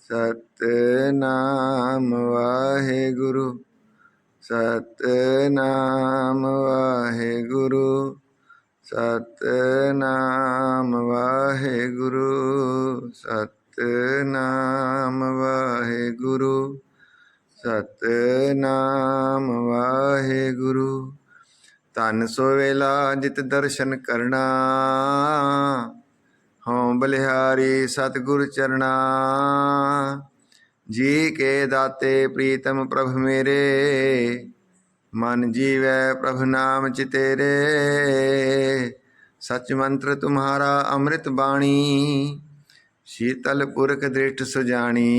ਸਤਨਾਮ ਵਾਹਿਗੁਰੂ ਸਤਨਾਮ ਵਾਹਿਗੁਰੂ ਸਤਨਾਮ ਵਾਹਿਗੁਰੂ ਸਤਨਾਮ ਵਾਹਿਗੁਰੂ ਸਤਨਾਮ ਵਾਹਿਗੁਰੂ। ਧੰਨ ਸੋ ਵੇਲਾ ਜਿਤ ਦਰਸ਼ਨ ਕਰਨਾ। ਬਲਿਹਾਰੀ ਸਤਿਗੁਰ ਚਰਣਾ। ਜੀ ਕੇ ਦਾਤੇ ਪ੍ਰੀਤਮ ਪ੍ਰਭ ਮੇਰੇ, ਮਨ ਜੀਵੈ ਪ੍ਰਭ ਨਾਮ ਚਿਤੇਰੇ। ਸਚ ਮੰਤਰ ਤੁਮਾਰਾ ਅੰਮ੍ਰਿਤ ਬਾਣੀ, ਸ਼ੀਤਲ ਪੁਰਖ ਦ੍ਰਿਸ਼ਟ ਸੁਜਾਣੀ।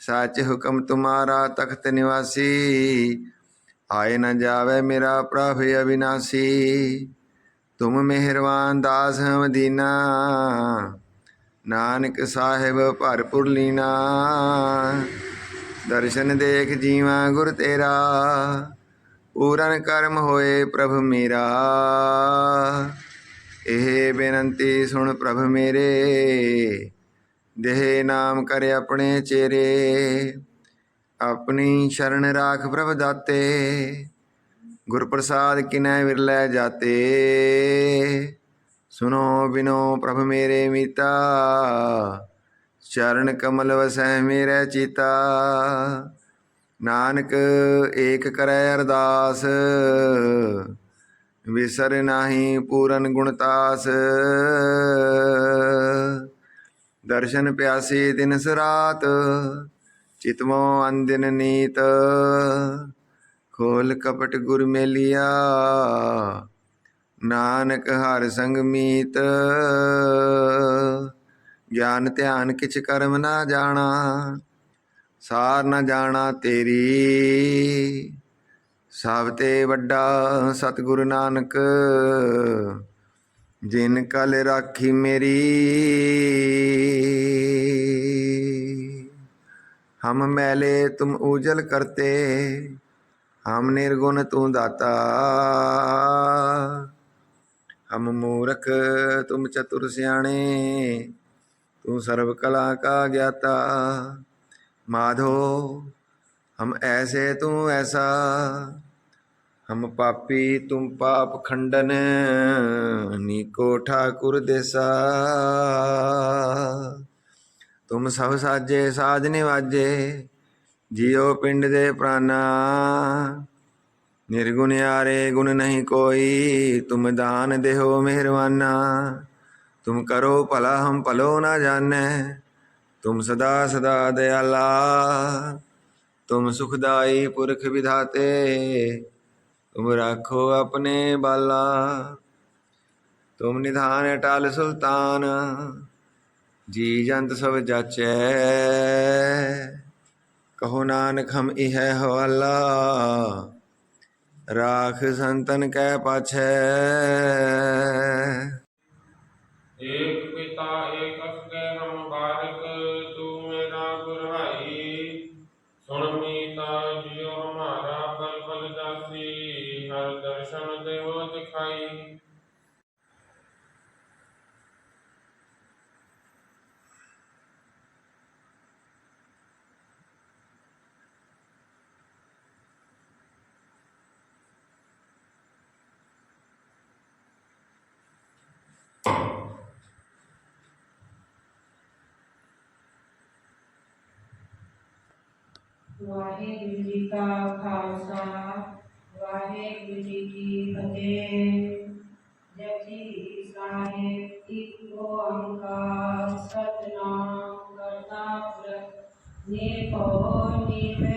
ਸਚ ਹੁਕਮ ਤੁਮਾਰਾ ਤਖਤ ਨਿਵਾਸੀ, ਆਏ ਨਾ ਜਾਵੇ ਮੇਰਾ ਪ੍ਰਭ ਅਵਿਨਾਸ਼ੀ। ਤੁਮ ਮਿਹਰਬਾਨ ਦਾਸ ਹਮ ਦੀਨਾ ਨਾਨਕ ਸਾਹਿਬ ਭਰਪੁਰ ਲੀਨਾ। ਦਰਸ਼ਨ ਦੇਖ ਜੀਵਾ ਗੁਰ ਤੇਰਾ, ਪੂਰਨ ਕਰਮ ਹੋਏ ਪ੍ਰਭ ਮੇਰਾ। ਇਹ ਬੇਨਤੀ ਸੁਣ ਪ੍ਰਭ ਮੇਰੇ, ਦੇਹ ਨਾਮ ਕਰੇ ਆਪਣੇ ਚੇਰੇ। ਆਪਣੀ ਸ਼ਰਨ ਰਾਖ ਪ੍ਰਭ ਦਾਤੇ ਗੁਰ ਪ੍ਰਸਾਦ ਕਿਨੈ ਵਿਰਲੇ ਜਾਤੇ। ਸੁਨੋ ਬਿਨੋ ਪ੍ਰਭ ਮੇਰੇ ਮੀਤਾ, ਚਰਨ ਕਮਲ ਵਸੈ ਮੇਰੇ ਚੀਤਾ। ਨਾਨਕ ਏਕ ਕਰੈ ਅਰਦਾਸ, ਵਿਸਰ ਨਾਹੀ ਪੂਰਨ ਗੁਣਤਾਸ ਦਰਸ਼ਨ ਪਿਆਸੀ ਦਿਨ ਸਰਾਤ ਚਿਤਮੋ ਅੰਦਿਨ ਨੀਤ। ਖੋਲ ਕਪਟ ਗੁਰ ਮੇਲਿਆ। ਨਾਨਕ ਹਰ ਸੰਗ ਮੀਤ। ਗਿਆਨ ਧਿਆਨ ਕਿਛ ਕਰਮ ਨਾ ਜਾਣਾ, ਸਾਰ ਨਾ ਜਾਣਾ ਤੇਰੀ। ਸਭ ਤੇ ਵੱਡਾ ਸਤਿਗੁਰੂ ਨਾਨਕ, ਜਿਨ ਕਲ ਰਾਖੀ ਮੇਰੀ। ਹਮ ਮੈਲੇ ਤੁਮ ਉਜਲ ਕਰਤੇ ਹਮ ਨਿਰਗੁਣ ਤੂੰ ਦਾਤਾ। ਹਮ ਮੂਰਖ, ਤੁਮ ਚਤੁਰ ਸਿਆਣੇ, ਤੂੰ ਸਰਬ ਕਲਾ ਕਾ ਗਿਆਤਾ। ਮਾਧੋ, ਹਮ ਐਸੇ ਤੂੰ ਐਸਾ। ਹਮ ਪਾਪੀ ਤੁਮ ਪਾਪ ਖੰਡਨ, ਨੀਕੋ ਠਾਕੁਰ ਦੇਸਾ। ਤੁਮ ਸਭ ਸਾਜੇ, ਸਾਜ ਨਿਵਾਜੇ ਜਿਉ ਪਿੰਡ ਦੇ ਪ੍ਰਾਨਾ। ਨਿਰਗੁਣ ਯਾਰੇ ਗੁਣ ਨਹੀਂ ਕੋਈ, ਤੁਮ ਦਾਨ ਦੇਹੋ ਮਿਹਰਵਾਨਾ ਤੁਮ ਕਰੋ ਭਲਾ, ਹਮ ਭਲੋ ਨਾ ਜਾਣੈ। ਤੁਮ ਸਦਾ ਸਦਾ ਦਇਆਲਾ ਤੁਮ ਸੁਖਦਾਈ ਪੁਰਖ ਵਿਧਾਤੇ, ਤੁਮ ਰਾਖੋ ਆਪਣੇ ਬਾਲਾ। ਤੁਮ ਨਿਧਾਨ ਅਟਲ ਸੁਲਤਾਨ, ਜੀ ਜੰਤ ਸਭ ਜਾਚੈ। ਕਹੋ ਨਾਨਕ ਹਮ ਇਹ ਹਵਾਲਾ, ਰਾਖ ਸੰਤਨ ਕੈ ਪਾਛੈ। ਏਕ ਪਿਤਾ ਏਕ ਅਸਕੇ ਹਮ ਬਾਰਿਕ, ਤੂੰ ਮੇਰਾ ਗੁਰਹਾਈ। ਸੁਣ ਮੀਤਾ ਜਿਉ ਹਮਾਰਾ ਪਲ ਪਲ ਜਾਸੀ ਹਰ ਦਰਸ਼ਨ ਦੇਵੋ ਦਿਖਾਈ। ਵਾਹਿਗੁਰੂ ਜੀ ਕਾ ਖਾਲਸਾ, ਵਾਹਿਗੁਰੂ ਜੀ ਕੀ ਫਤਿਹ। ਜਪਜੀ ਸਾਹਿਬ, ਇੱਕ ਓੰਕਾਰ ਸਤਨਾਮ ਕਰਤਾ ਪੁਰਖ, ਨਿਰਭਉ ਨਿਰਵੈਰ